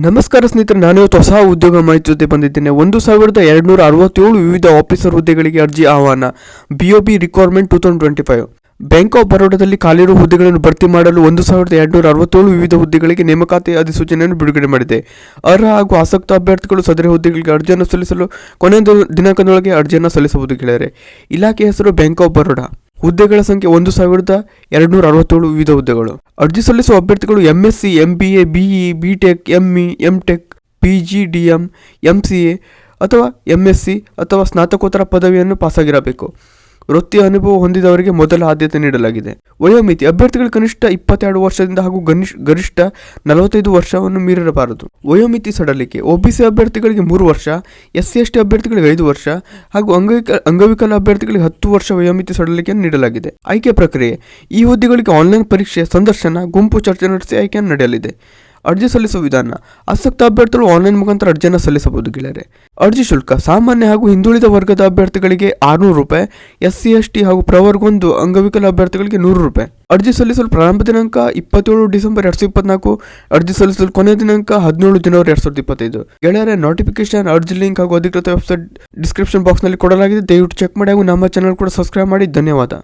ನಮಸ್ಕಾರ ಸ್ನೇಹಿತರೆ ನಾನು ಇವತ್ತು ಹೊಸ ಉದ್ಯೋಗ ಮಾಹಿತಿ ಜೊತೆ ಬಂದಿದ್ದೇನೆ. ಒಂದು ಸಾವಿರದ ಎರಡುನೂರ ಅರವತ್ತೇಳು ವಿವಿಧ ಆಫೀಸರ್ ಹುದ್ದೆಗಳಿಗೆ ಅರ್ಜಿ ಆಹ್ವಾನ. B requirement two thousand twenty five bank of ಬರೋಡಾದಲ್ಲಿ ಖಾಲಿರುವ ಹುದ್ದೆಗಳನ್ನು ಭರ್ತಿ ಮಾಡಲು ಒಂದು ಸಾವಿರದ ಎರಡುನೂರ ಅರವತ್ತೇಳು ವಿವಿಧ ಹುದ್ದೆಗಳಿಗೆ ನೇಮಕಾತಿ ಅಧಿಸೂಚನೆಯನ್ನು ಬಿಡುಗಡೆ ಮಾಡಿದೆ. ಅರ್ಹ ಹಾಗೂ ಆಸಕ್ತ ಅಭ್ಯರ್ಥಿಗಳು ಸದರಿ ಹುದ್ದೆಗಳಿಗೆ ಅರ್ಜಿಯನ್ನು ಸಲ್ಲಿಸಲು ಕೊನೆಯ ದಿನ- ದಿನಾಂಕದೊಳಗೆ ಅರ್ಜಿಯನ್ನು ಸಲ್ಲಿಸಬಹುದು ಗೆಳೆಯರೆ. ಇಲಾಖೆ ಹೆಸರು ಬ್ಯಾಂಕ್ ಆಫ್ ಬರೋಡಾ ಹುದ್ದೆಗಳ ಸಂಖ್ಯೆ ಒಂದು ಸಾವಿರದ ಎರಡುನೂರ ಅರವತ್ತೇಳು ವಿವಿಧ ಹುದ್ದೆಗಳು. ಅರ್ಜಿ ಸಲ್ಲಿಸುವ ಅಭ್ಯರ್ಥಿಗಳು M S C M B A BE B tech MTech E M tech P G D M M C A ಅಥವಾ ಎಂಎಸ್ಸಿ ಅಥವಾ ಸ್ನಾತಕೋತ್ತರ ಪದವಿಯನ್ನು ಪಾಸಾಗಿರಬೇಕು. ವೃತ್ತಿ ಅನುಭವ ಹೊಂದಿದವರಿಗೆ ಮೊದಲ ಆದ್ಯತೆ ನೀಡಲಾಗಿದೆ. ವಯೋಮಿತಿ ಅಭ್ಯರ್ಥಿಗಳು ಕನಿಷ್ಠ ಇಪ್ಪತ್ತೆರಡು ವರ್ಷದಿಂದ ಹಾಗೂ ಗರಿಷ್ಠ ನಲವತ್ತೈದು ವರ್ಷವನ್ನು ಮೀರಿರಬಾರದು ವಯೋಮಿತಿ ಸಡಲಿಕೆ ಒಬಿಸಿ ಅಭ್ಯರ್ಥಿಗಳಿಗೆ ಮೂರು ವರ್ಷ, ಎಸ್ ಸಿ ಎಸ್ ಟಿ ಅಭ್ಯರ್ಥಿಗಳಿಗೆ ಐದು ವರ್ಷ ಹಾಗೂ ಅಂಗವಿಕ, ಅಂಗವಿಕಲ ಅಭ್ಯರ್ಥಿಗಳಿಗೆ ಹತ್ತು ವರ್ಷ ವಯೋಮಿತಿ ಸಡಲಿಕೆಯನ್ನು ನೀಡಲಾಗಿದೆ. ಆಯ್ಕೆ ಪ್ರಕ್ರಿಯೆ, ಈ ಹುದ್ದೆಗಳಿಗೆ ಆನ್ಲೈನ್ ಪರೀಕ್ಷೆ, ಸಂದರ್ಶನ, ಗುಂಪು ಚರ್ಚೆ ನಡೆಸಿ ಆಯ್ಕೆಯನ್ನು ನಡೆಯಲಿದೆ. ಅರ್ಜಿ ಸಲ್ಲಿಸುವ ವಿಧಾನ. ಆಸಕ್ತ ಅಭ್ಯರ್ಥಿಗಳು ಆನ್ಲೈನ್ ಮುಖಾಂತರ ಅರ್ಜಿಯನ್ನು ಸಲ್ಲಿಸಬಹುದು ಗೆಳೆಯರೆ. ಅರ್ಜಿ ಶುಲ್ಕ ಸಾಮಾನ್ಯ ಹಾಗೂ ಹಿಂದುಳಿದ ವರ್ಗದ ಅಭ್ಯರ್ಥಿಗಳಿಗೆ ಆರುನೂರು ರೂಪಾಯಿ ಎಸ್ ಸಿ ಎಸ್ ಟಿ ಹಾಗೂ ಪ್ರವರ್ಗೊಂದು ಅಂಗವಿಕಲ ಅಭ್ಯರ್ಥಿಗಳಿಗೆ ನೂರು ರೂಪಾಯಿ. ಅರ್ಜಿ ಸಲ್ಲಿಸಲು ಪ್ರಾರಂಭ ದಿನಾಂಕ ಇಪ್ಪತ್ತೇಳು ಡಿಸೆಂಬರ್ ಎರಡ್ ಸಾವಿರದ ಇಪ್ಪತ್ನಾಲ್ಕು, ಅರ್ಜಿ ಸಲ್ಲಿಸಲು ಕೊನೆಯ ದಿನಾಂಕ ಹದಿನೇಳು ಜನವರಿ ಎರಡು ಸಾವಿರದ ಇಪ್ಪತ್ತೈದು. ಗೆಳೆಯರ ನೋಟಿಫಿಕೇಶನ್ ಅರ್ಜಿ ಲಿಂಕ್ ಹಾಗೂ ಅಧಿಕೃತ ವೆಬ್ಸೈಟ್ ಡಿಸ್ಕ್ರಿಪ್ಷನ್ ಬಾಕ್ಸ್ನಲ್ಲಿ ಕೊಡಲಾಗಿದೆ. ದಯವಿಟ್ಟು ಚೆಕ್ ಮಾಡಿ ಹಾಗೂ ನಮ್ಮ ಚಾನಲ್ ಕೂಡ ಸಬ್ಸ್ಕ್ರೈಬ್ ಮಾಡಿ. ಧನ್ಯವಾದ.